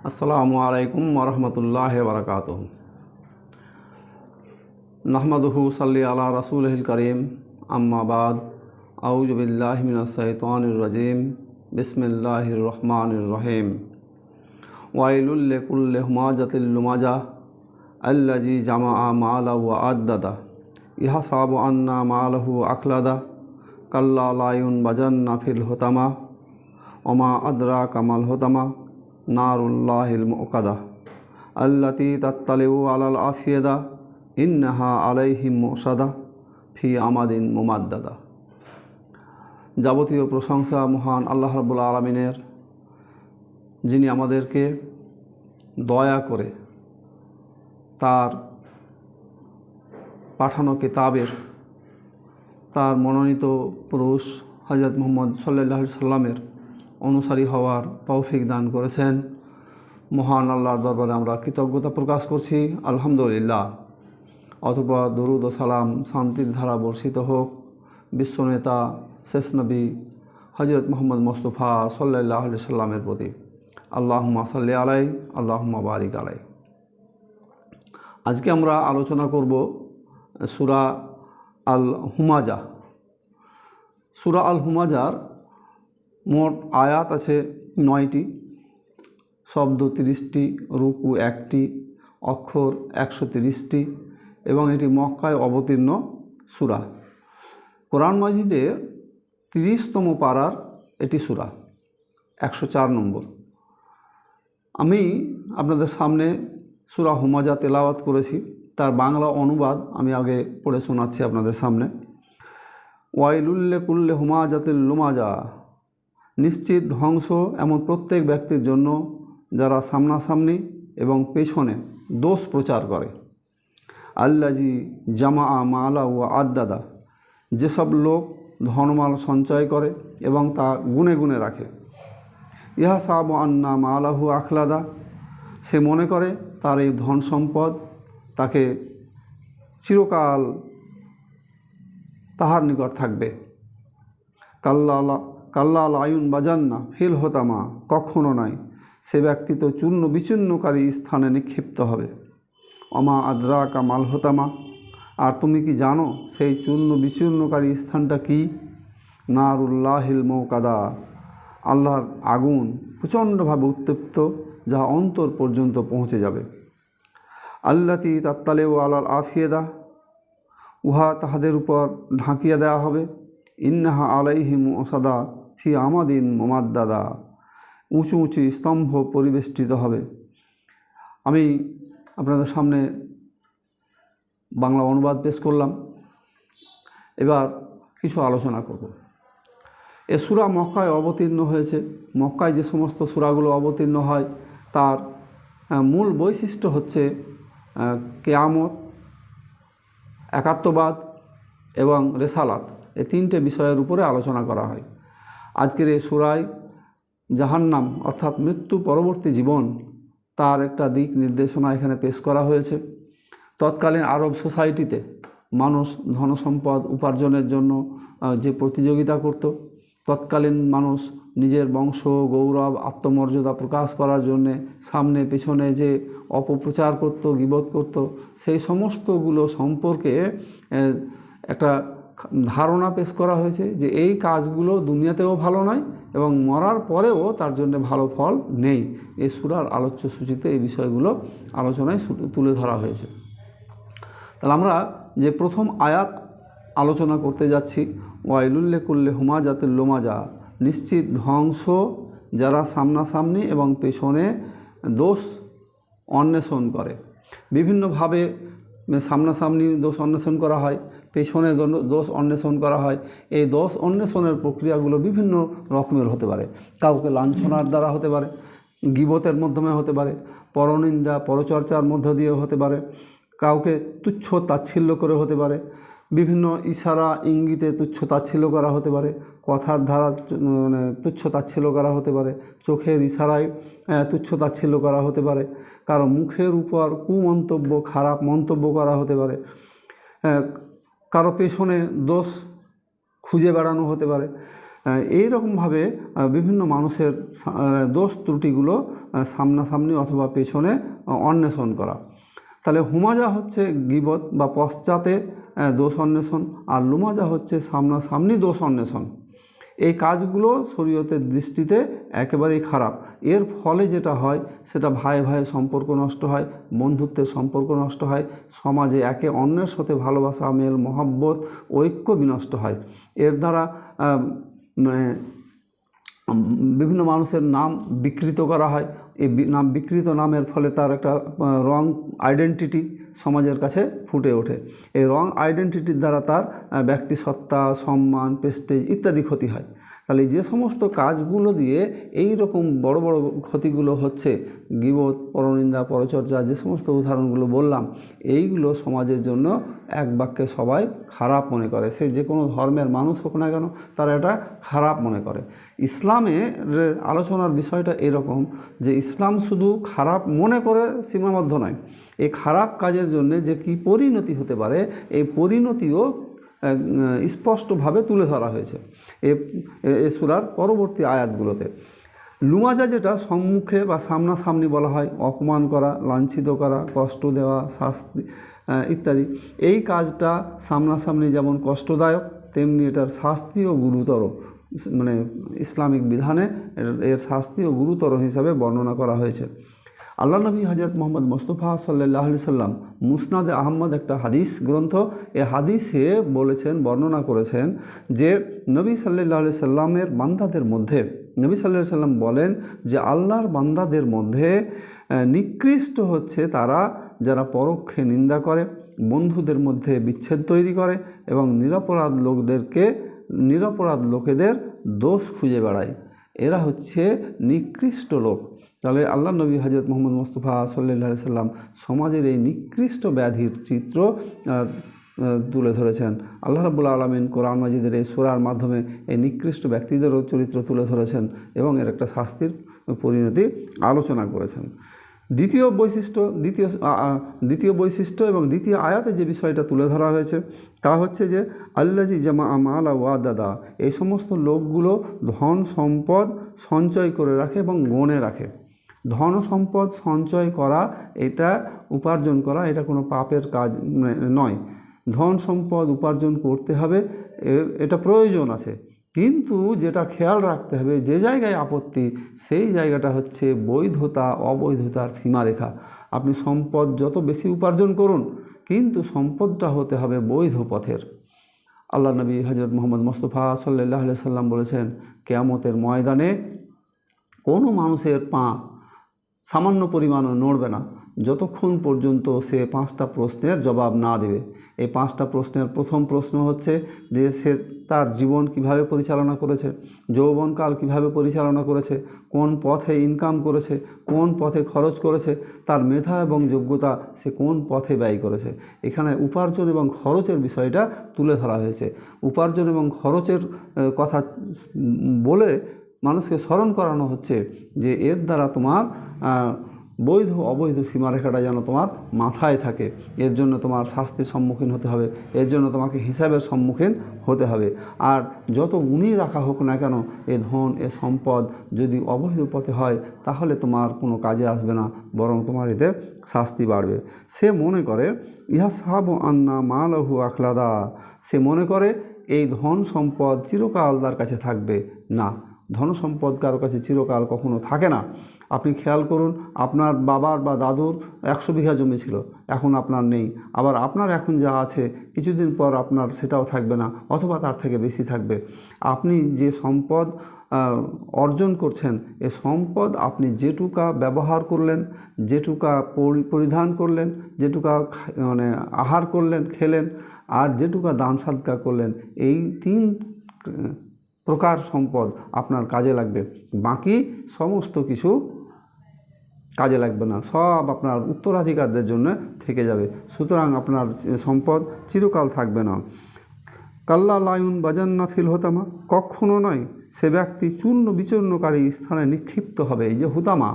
আসসালামু আলাইকুম ওরহমতুল্লাহ বারকাত নাহমাদহু সাল্লি আলা রাসুলহিল করিম আম্মাবাদ আউজবিল্লাহমিনসৈতানুর রাজিম বিসমিল্লাহির রহমানির রহিম ওয়াইলুল্লে কুল্লে হুমাজাতিল লুমাজা আল্লাজি জামা মালা ওয়া আদাদা ইহা সাবু আন্না মালাহু আখলাদা কাল্লা লায়ুন বাজান্না ফিল হোতামা ওমা আদরা কামাল হোতামা নারুল্লাহিল মুকাদা আল্লাতি তাত্তালিউ আলাল আফিয়েদা, ইন্নাহা আলাইহিম মোসাদা, ফি আমাদিন মুমাদ্দাদা। যাবতীয় প্রশংসা মহান আল্লাহ রাবুল আলমিনের, যিনি আমাদেরকে দয়া করে তার পাঠানো কিতাবের, তার মনোনীত পুরুষ হজরত মোহাম্মদ সাল্লাহ সাল্লামের অনুসারী হওয়ার তৌফিক দান করেছেন। মহান আল্লাহর দরবারে আমরা কৃতজ্ঞতা প্রকাশ করছি। আলহামদুলিল্লাহ। অথবা দরুদ ও সালাম শান্তির ধারা বর্ষিত হোক। বিশ্বনেতা শেষ নবী হজরত মোহাম্মদ মোস্তফা সাল্লাহ সাল্লামের প্রতি। আল্লাহম্মা সাল্লি আলাই আল্লাহম্মা বারিক আলাই আজকে আমরা আলোচনা করব সুরা আল হুমাজা সুরা আল হুমাজার মোট আয়াত আছে নয়টি। শব্দ তিরিশটি, রুকু একটি, অক্ষর একশো তিরিশটি এবং এটি মক্কায় অবতীর্ণ সুরা। কোরআন মাজিদের তিরিশতম পাড়ার এটি সুরা, একশো চার নম্বর। আমি আপনাদের সামনে সুরা হুমাজা তেলাওয়াত করেছি, তার বাংলা অনুবাদ আমি আগে পড়ে শোনাচ্ছি আপনাদের সামনে। ওয়াইলুল্লে কুল্লে হুমাজাতিল লুমাজা। নিশ্চিত ধ্বংস এমন প্রত্যেক ব্যক্তির জন্য যারা সামনাসামনি এবং পেছনে দোষ প্রচার করে। আল্লাজি জামা মালা ও আদাদা যেসব লোক ধনমাল সঞ্চয় করে এবং তা গুনে গুনে রাখে। ইহা সাব আন্না মালাহু আখলাদা, সে মনে করে তার এই ধন সম্পদ তাকে চিরকাল তাহার নিকট থাকবে। কাল্লা কাল্লা আয়ুন বাজান্না, ফেল হতামা কখনো নয় সে ব্যক্তি তো চূর্ণ বিচূর্ণকারী স্থানে নিক্ষিপ্ত হবে। অমা আদ্রা কামাল হতামা আর তুমি কি জানো সেই চূর্ণ বিচূর্ণকারী স্থানটা কি? নারুল্লাহিল মৌকাদা। আল্লাহর আগুন প্রচণ্ডভাবে উত্তপ্ত, যা অন্তর পর্যন্ত পৌঁছে যাবে। আল্লাতি তাত্তালেও আলাল আফিয়েদা। উহা তাহাদের উপর ঢাকিয়া দেওয়া হবে। ইন্নাহা আলাইহিম ওসাদা। ফি আমাদিন মোমাদ্দাদা উঁচু উঁচু স্তম্ভ পরিবেষ্টিত হবে। আমি আপনাদের সামনে বাংলা অনুবাদ পেশ করলাম। এবার কিছু আলোচনা করব। এ সুরা মক্কায় অবতীর্ণ হয়েছে। মক্কায় যে সমস্ত সুরাগুলো অবতীর্ণ হয়, তার মূল বৈশিষ্ট্য হচ্ছে কেয়ামত, একাত্মবাদ এবং রেসালাত। এই তিনটে বিষয়ের উপরে আলোচনা করা হয়। আজকের এই সুরায় জাহান্নাম, অর্থাৎ মৃত্যু পরবর্তী জীবন, তার একটা দিক নির্দেশনা এখানে পেশ করা হয়েছে। তৎকালীন আরব সোসাইটিতে মানুষ ধনসম্পদ উপার্জনের জন্য যে প্রতিযোগিতা করত, তৎকালীন মানুষ নিজের বংশ, গৌরব, আত্মমর্যাদা প্রকাশ করার জন্যে সামনে পেছনে যে অপপ্রচার করত, গিবত করত, সেই সমস্তগুলো সম্পর্কে একটা ধারণা পেশ করা হয়েছে যে এই কাজগুলো দুনিয়াতেও ভালো নয় এবং মরার পরেও তার জন্য ভালো ফল নেই। এই সুরার আলোচ্য সূচিতে এই বিষয়গুলো আলোচনায় তুলে ধরা হয়েছে। তাহলে আমরা যে প্রথম আয়াত আলোচনা করতে যাচ্ছি ওয়াইলুল্লে কুল্লে হুমাজাতুল লোমাজা, নিশ্চিত ধ্বংস যারা সামনাসামনি এবং পেছনে দোষ অন্বেষণ করে। বিভিন্নভাবে সামনাসামনি দোষ অন্বেষণ করা হয়। পেছনে দোষ অন্বেষণ করা হয়। এই দোষ অন্বেষণের প্রক্রিয়াগুলো বিভিন্ন রকমের হতে পারে। কাউকে লাঞ্ছনার দ্বারা হতে পারে, গিবতের মাধ্যমে হতে পারে, পরনিন্দা, পরচর্চার মধ্য দিয়ে হতে পারে, কাউকে তুচ্ছ তাচ্ছিল্য করে হতে পারে, বিভিন্ন ইশারা, ইঙ্গিতে তুচ্ছ তাচ্ছিল্য করা হতে পারে, কথার ধারা মানে তুচ্ছ তাচ্ছিল্য করা হতে পারে, চোখের ইশারায় তুচ্ছ তাচ্ছিল্য করা হতে পারে, কারও মুখের উপর কুমন্তব্য, খারাপ মন্তব্য করা হতে পারে কারও পেছনে দোষ খুঁজে বেড়ানো হতে পারে। এই রকমভাবে বিভিন্ন মানুষের দোষ ত্রুটিগুলো সামনাসামনি অথবা পেছনে অন্বেষণ করা। তাহলে হুমাজা হচ্ছে গিবত বা পশ্চাতে দোষ অন্বেষণ, আর লুমাজা হচ্ছে সামনাসামনি দোষ অন্বেষণ। এই কাজগুলো শরীয়তের দৃষ্টিতে একেবারেই খারাপ। এর ফলে যেটা হয়, সেটা ভাই ভাই সম্পর্ক নষ্ট হয়, বন্ধুত্বের সম্পর্ক নষ্ট হয়, সমাজে একে অন্যের সাথে ভালোবাসা, মেল, মহাব্বত, ঐক্য বিনষ্ট হয়। এর দ্বারা মানে বিভিন্ন মানুষের নাম বিকৃত করা হয়। এই নাম বিকৃত নামের ফলে তার একটা রং আইডেন্টিটি সমাজের কাছে ফুটে ওঠে। এই রং আইডেন্টিটির দ্বারা তার ব্যক্তিসত্তা, সম্মান প্রেস্টেজ ইত্যাদি ক্ষতি হয়। তাহলে যে সমস্ত কাজগুলো দিয়ে এই রকম বড় বড় ক্ষতিগুলো হচ্ছে, গিবত, পরনিন্দা, পরচর্চা, যে সমস্ত উদাহরণগুলো বললাম, এইগুলো সমাজের জন্য এক বাক্যে সবাই খারাপ মনে করে। সে যে কোনো ধর্মের মানুষ হোক না কেন, তারা এটা খারাপ মনে করে। ইসলামে আলোচনার বিষয়টা এরকম যে ইসলাম শুধু খারাপ মনে করে সীমাবদ্ধ নয় এই খারাপ কাজের জন্য যে কি পরিণতি হতে পারে এই পরিণতিও স্পষ্টভাবে তুলে ধরা হয়েছে এ এ সুরার পরবর্তী আয়াতগুলোতে। লুমাজা যেটা সম্মুখে বা সামনাসামনি বলা হয়, অপমান করা, লাঞ্ছিত করা, কষ্ট দেওয়া, শাস্তি ইত্যাদি, এই কাজটা সামনাসামনি যেমন কষ্টদায়ক, তেমনি এটার শাস্তিও গুরুতর। মানে ইসলামিক বিধানে এর- শাস্তিও গুরুতর হিসাবে বর্ণনা করা হয়েছে। আল্লাহ নবী হজরত মোহাম্মদ মোস্তফা সাল্লাহ সাল্লাম মুসনাদে আহমদ একটা হাদিস গ্রন্থ। এ হাদিসে বলেছেন, বর্ণনা করেছেন যে নবী সাল্লাহ সাল্লামের বান্দাদের মধ্যে, নবী সাল্লাহ সাল্লাম বলেন যে আল্লাহর বান্দাদের মধ্যে নিকৃষ্ট হচ্ছে তারা যারা পরোক্ষে নিন্দা করে, বন্ধুদের মধ্যে বিচ্ছেদ তৈরি করে এবং নিরপরাধ লোকদেরকে, নিরপরাধ লোকেদের দোষ খুঁজে বেড়ায়। এরা হচ্ছে নিকৃষ্ট লোক। তাহলে আল্লাহ নবী হজরত মোহাম্মদ মুস্তফা সাল্লাহ সাল্লাম সমাজের এই নিকৃষ্ট ব্যাধির চিত্র তুলে ধরেছেন। আল্লাহ রাবুল আলমিন কোরআন মাজিদের এই সোরার মাধ্যমে এই নিকৃষ্ট ব্যক্তিদেরও চরিত্র তুলে ধরেছেন এবং এর একটা শাস্তির পরিণতি আলোচনা করেছেন। দ্বিতীয় বৈশিষ্ট্য, দ্বিতীয় দ্বিতীয় বৈশিষ্ট্য এবং দ্বিতীয় আয়াতে যে বিষয়টা তুলে ধরা হয়েছে, তা হচ্ছে যে আল্লাজি জামা আমালা ওয়া দাদা এই সমস্ত লোকগুলো ধন সম্পদ সঞ্চয় করে রাখে এবং গণে রাখে। ধন সম্পদ সঞ্চয় করা, এটা উপার্জন করা, এটা কোনো পাপের কাজ নয় ধন সম্পদ উপার্জন করতে হবে এটা প্রয়োজন আছে। কিন্তু যেটা খেয়াল রাখতে হবে, যে জায়গায় আপত্তি, সেই জায়গাটা হচ্ছে বৈধতা, অবৈধতার সীমারেখা। আপনি সম্পদ যত বেশি উপার্জন করুন, কিন্তু সম্পদটা হতে হবে বৈধ পথের। আল্লাহ নবী হজরত মোহাম্মদ মোস্তফা সাল্লাহ সাল্লাম বলেছেন, কেয়ামতের ময়দানে কোনো মানুষের পা সামান্য পরিমাণও নড়বে না। যতক্ষণ পর্যন্ত সে পাঁচটা প্রশ্নের জবাব না দেবে, এই পাঁচটা প্রশ্নের প্রথম প্রশ্ন হচ্ছে যে সে তার জীবন কীভাবে পরিচালনা করেছে, যৌবনকাল কীভাবে পরিচালনা করেছে, কোন পথে ইনকাম করেছে, কোন পথে খরচ করেছে, তার মেধা এবং যোগ্যতা সে কোন পথে ব্যয় করেছে। এখানে উপার্জন এবং খরচের বিষয়টা তুলে ধরা হয়েছে। উপার্জন এবং খরচের কথা বলে মানুষকে স্মরণ করানো হচ্ছে যে এর দ্বারা তোমার বৈধ অবৈধ সীমারেখাটা যেন তোমার মাথায় থাকে। এর জন্য তোমার শাস্তির সম্মুখীন হতে হবে। এর জন্য তোমাকে হিসাবের সম্মুখীন হতে হবে। আর যত গুণই রাখা হোক না কেন, এ ধন, এ সম্পদ যদি অবৈধ পথে হয়, তাহলে তোমার কোনো কাজে আসবে না, বরং তোমার এতে শাস্তি বাড়বে। সে মনে করে, ইহা সাহাব আন্না মালহু আখলাদা। সে মনে করে, এই ধন সম্পদ চিরকাল তার কাছে থাকবে না। ধন সম্পদ কারও কাছে চিরকাল কখনো থাকে না। আপনি খেয়াল করুন, আপনার বাবার বা দাদুর একশো বিঘা জমি ছিল, এখন আপনার নেই। আবার আপনার এখন যা আছে, কিছুদিন পর আপনার সেটাও থাকবে না, অথবা তার থেকে বেশি থাকবে। আপনি যে সম্পদ অর্জন করছেন, এ সম্পদ আপনি যেটুকা ব্যবহার করলেন, যেটুকা পরিধান করলেন, যেটুকা মানে আহার করলেন, খেলেন, আর যেটুকা দান সাদকা করলেন, এই তিন প্রকার সম্পদ আপনার কাজে লাগবে। বাকি সমস্ত কিছু কাজে লাগবে না। সব আপনার উত্তরাধিকারদের জন্য থেকে যাবে। সুতরাং আপনার সম্পদ চিরকাল থাকবে না। কাল্লা লায়ুন বাজান্না ফিল হতামা। কখনো নয়, সে ব্যক্তি চূর্ণ বিচূর্ণকারী স্থানে নিক্ষিপ্ত হবে। এই যে হুতামা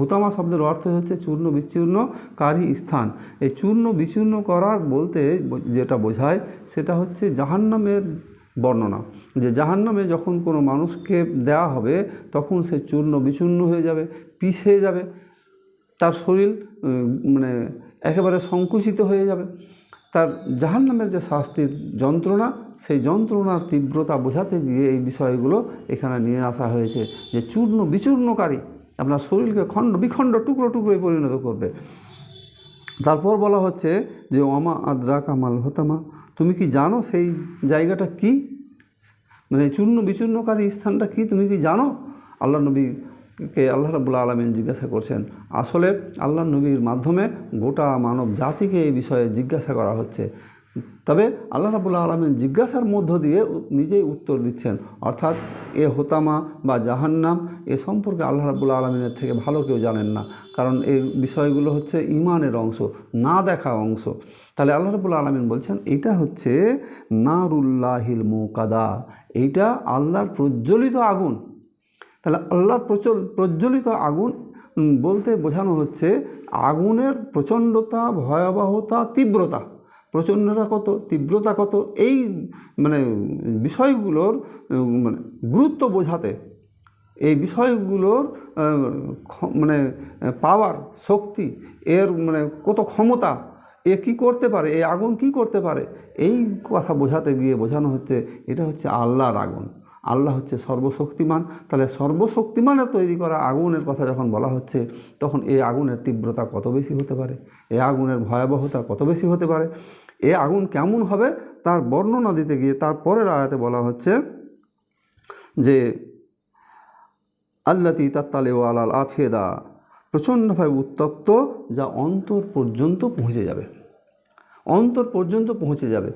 হুতামা শব্দের অর্থ হচ্ছে চূর্ণ বিচূর্ণকারী স্থান। এই চূর্ণ বিচূর্ণ করার বলতে যেটা বোঝায়, সেটা হচ্ছে জাহান্নামের বর্ণনা। যে জাহান্নামে যখন কোনো মানুষকে দেওয়া হবে, তখন সে চূর্ণ বিচূর্ণ হয়ে যাবে পিষে যাবে, তার শরীর মানে একেবারে সংকুচিত হয়ে যাবে। তার জাহান্নামের যে শাস্তির যন্ত্রণা, সেই যন্ত্রণার তীব্রতা বোঝাতে গিয়ে এই বিষয়গুলো এখানে নিয়ে আসা হয়েছে যে চূর্ণ বিচূর্ণকারী আপনার শরীরকে খণ্ড, বিখণ্ড, টুকরো, টুকরোয় পরিণত করবে। তারপর বলা হচ্ছে যে ওমা আদ্রা কামাল হতামা তুমি কি জানো সেই জায়গাটা কি? মানে চূর্ণ বিচূর্ণকারী স্থানটা কি? তুমি কি জানো? আল্লাহ নবীকে আল্লাহ রাবুল্লা আলমিন জিজ্ঞাসা করছেন। আসলে আল্লাহ নবীর মাধ্যমে গোটা মানব জাতিকে এই বিষয়ে জিজ্ঞাসা করা হচ্ছে। তবে আল্লাহ রাবুল্লা আলমিন জিজ্ঞাসার মধ্য দিয়ে নিজেই উত্তর দিচ্ছেন। অর্থাৎ এ হোতামা বা জাহান্নাম এ সম্পর্কে আল্লাহ রাবুল্লা আলমিনের থেকে ভালো কেউ জানেন না। কারণ এই বিষয়গুলো হচ্ছে ইমানের অংশ, না দেখা অংশ। তাহলে আল্লাহ রাবুল্লা আলমিন বলছেন, এটা হচ্ছে নারুল্লাহিল মুকাদা। এইটা আল্লাহর প্রজ্বলিত আগুন। তাহলে আল্লাহর প্রচল, প্রজ্বলিত আগুন বলতে বোঝানো হচ্ছে আগুনের প্রচণ্ডতা, ভয়াবহতা, তীব্রতা। প্রচণ্ডতা কত, তীব্রতা কত, এই মানে বিষয়গুলোর মানে গুরুত্ব বোঝাতে এই বিষয়গুলোর মানে পাওয়ার, শক্তি, এর মানে কত ক্ষমতা, এ কী করতে পারে এই আগুন কি করতে পারে, এই কথা বোঝাতে গিয়ে বোঝানো হচ্ছে, এটা হচ্ছে আল্লাহর আগুন। আল্লাহ হচ্ছে সর্বশক্তিমান। তাহলে সর্বশক্তিমানের তৈরি করা আগুনের কথা যখন বলা হচ্ছে, তখন এই আগুনের তীব্রতা কত বেশি হতে পারে? এই আগুনের ভয়াবহতা কত বেশি হতে পারে? এ আগুন কেমন হবে? তার বর্ণনা দিতে গিয়ে তার পরের আয়াতে বলা হচ্ছে যে, আল্লাতি তাত্তালে আলাল আফেদা, প্রচণ্ডভাবে উত্তপ্ত যা অন্তর পর্যন্ত পৌঁছে যাবে। অন্তর পর্যন্ত পৌঁছে যাবে।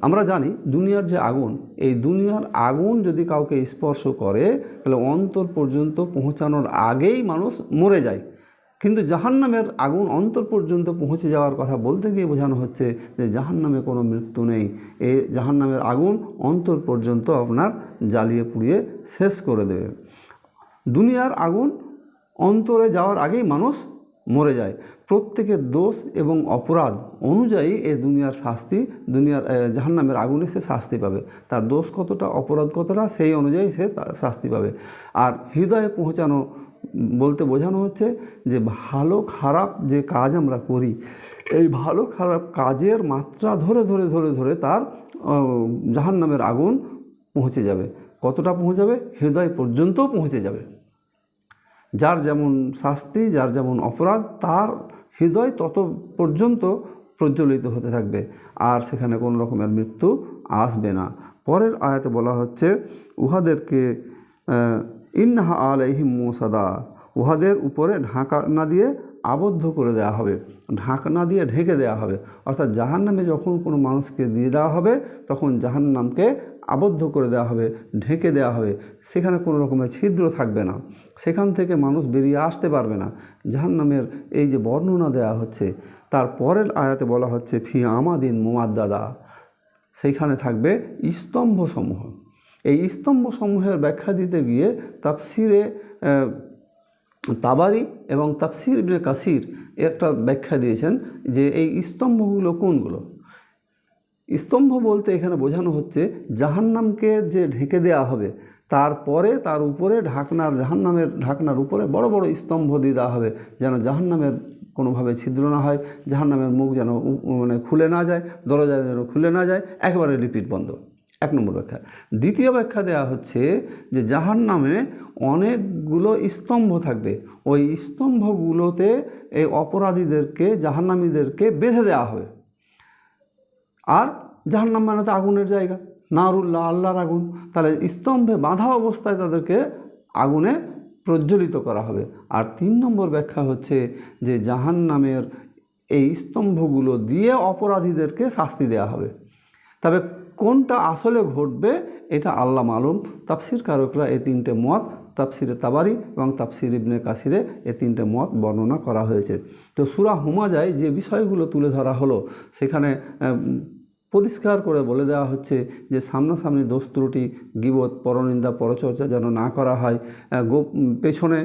আমরা জানি দুনিয়ার যে আগুন, এই দুনিয়ার আগুন যদি কাউকে স্পর্শ করে, তাহলে অন্তর পর্যন্ত পৌঁছানোর আগেই মানুষ মরে যায়। কিন্তু জাহান্নামের আগুন অন্তর পর্যন্ত পৌঁছে যাওয়ার কথা বলতে গিয়ে বোঝানো হচ্ছে যে জাহান্নামে কোনো মৃত্যু নেই। এই জাহান্নামের আগুন অন্তর পর্যন্ত আপনার জ্বালিয়ে পুড়িয়ে শেষ করে দেবে। দুনিয়ার আগুন অন্তরে যাওয়ার আগেই মানুষ মরে যায়। প্রত্যেকের দোষ এবং অপরাধ অনুযায়ী এ দুনিয়ার শাস্তি, দুনিয়ার জাহান্নামের আগুনে সে শাস্তি পাবে। তার দোষ কতটা, অপরাধ কতটা, সেই অনুযায়ী সে শাস্তি পাবে। আর হৃদয়ে পৌঁছানো, বলতে বোঝানো হচ্ছে যে ভালো, খারাপ যে কাজ আমরা করি, এই ভালো, খারাপ কাজের মাত্রা ধরে ধরে ধরে ধরে তার জাহান্নামের আগুন পৌঁছে যাবে। কতটা পৌঁছাবে? হৃদয় পর্যন্তও পৌঁছে যাবে। যার যেমন শাস্তি, যার যেমন অপরাধ, তার হৃদয় তত পর্যন্ত প্রজ্বলিত হতে থাকবে। আর সেখানে কোনো রকমের মৃত্যু আসবে না। পরের আয়াতে বলা হচ্ছে, উহাদেরকে ইন্নাহা আলাইহিম মোসাদা, উহাদের উপরে ঢাকনা দিয়ে আবদ্ধ করে দেওয়া হবে। ঢাকনা দিয়ে ঢেকে দেওয়া হবে। অর্থাৎ জাহান্নামে যখন কোনো মানুষকে দিয়ে দেওয়া হবে, তখন জাহান্নামকে আবদ্ধ করে দেওয়া হবে ঢেকে দেওয়া হবে। সেখানে কোনো রকমের ছিদ্র থাকবে না। সেখান থেকে মানুষ বেরিয়ে আসতে পারবে না। জাহান্নামের এই যে বর্ণনা দেওয়া হচ্ছে তার পরের আয়াতে বলা হচ্ছে ফি আমাদিন মোমাদ্দাদা। সেইখানে থাকবে স্তম্ভসমূহ। এই স্তম্ভসমূহের ব্যাখ্যা দিতে গিয়ে তাফসিরে আহ, তাবারি এবং ইবনে কাসির একটা ব্যাখ্যা দিয়েছেন যে এই স্তম্ভগুলো কোনগুলো? স্তম্ভ বলতে এখানে বোঝানো হচ্ছে জাহান্নামকে যে ঢেকে দেওয়া হবে তারপরে তার উপরে ঢাকনার, জাহান্নামের ঢাকনার উপরে বড় বড় স্তম্ভ দিয়ে দেওয়া হবে, যেন জাহান্নামের কোনোভাবে ছিদ্র না হয়, জাহান্নামের মুখ যেন মানে খুলে না যায়, দরজা যেন খুলে না যায়, একেবারে রিপিট বন্ধ। এক নম্বর ব্যাখ্যা। দ্বিতীয় ব্যাখ্যা দেওয়া হচ্ছে যে জাহান্নামে অনেকগুলো স্তম্ভ থাকবে। ওই স্তম্ভগুলোতে এই অপরাধীদেরকে, জাহান্নামীদেরকে বেঁধে দেওয়া হবে। আর জাহান্নাম মানে তো আগুনের জায়গা। নারুল্লাহ, আল্লাহর আগুন। তাহলে স্তম্ভে বাঁধা অবস্থায় তাদেরকে আগুনে প্রজ্বলিত করা হবে। আর তিন নম্বর ব্যাখ্যা হচ্ছে যে জাহান্নামের এই স্তম্ভগুলো দিয়ে অপরাধীদেরকে শাস্তি দেওয়া হবে। তবে কোনটা আসলে ঘটবে, এটা আল্লাহ মালুম। তাফসির কারকরা এই তিনটে মত তাফসিরে তাবারি এবং তাফসির ইবনে কাসিরে এ তিনটে মত বর্ণনা করা হয়েছে। তো সুরা হুমাজায় যে বিষয়গুলো তুলে ধরা হলো, সেখানে পরিষ্কার করে বলে দেওয়া হচ্ছে যে সামনাসামনি দোষ ত্রুটি গিবত পরনিন্দা পরচর্চা যেন না করা হয় গোপ পেছনে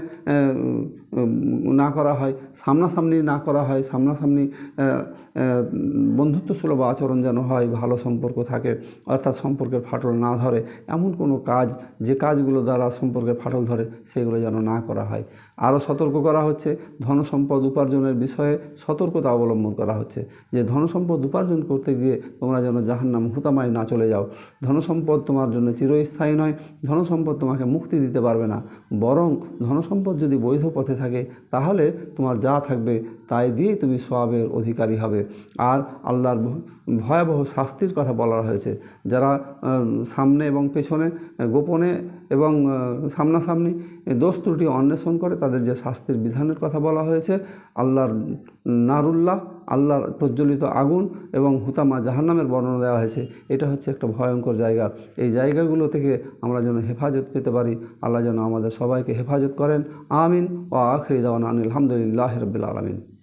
না করা হয় সামনাসামনি না করা হয় সামনাসামনি আহ, আহ, বন্ধুত্ব সুলভ আচরণ যেন হয় ভালো সম্পর্ক থাকে অর্থাৎ সম্পর্কের ফাটল না ধরে এমন কোনো কাজ যে কাজগুলো দ্বারা সম্পর্কের ফাটল ধরে সেগুলো যেন না করা হয়। আরও সতর্ক করা হচ্ছে ধনসম্পদ উপার্জনের বিষয়ে সতর্কতা অবলম্বন করা হচ্ছে যে ধনসম্পদ উপার্জন করতে গিয়ে তোমরা যেন জাহান্নাম হুতামায় না চলে যাও। ধনসম্পদ তোমার জন্য চিরস্থায়ী নয়, ধনসম্পদ তোমাকে মুক্তি দিতে পারবে না। বরং ধনসম্পদ যদি বৈধ পথে থাকে, তাহলে তোমার যা থাকবে তাই দিয়েই তুমি সওয়াবের অধিকারী হবে। আর আল্লাহর ভয়াবহ শাস্তির কথা বলা হয়েছে। যারা সামনে এবং পেছনে, গোপনে এবং সামনাসামনি দোষ ত্রুটি অন্বেষণ করে, তাদের যে শাস্তির বিধানের কথা বলা হয়েছে, আল্লাহর নারুল্লাহ আল্লাহর প্রজ্বলিত আগুন এবং হুতামা জাহান্নামের বর্ণনা দেওয়া হয়েছে। এটা হচ্ছে একটা ভয়ঙ্কর জায়গা। এই জায়গাগুলো থেকে আমরা যেন হেফাজত পেতে পারি। আল্লাহ যেন আমাদের সবাইকে হেফাজত করেন। আমিন। ও আখরি দেওয়ান আনিল আলহামদুলিল্লাহ রবিল আলমিন।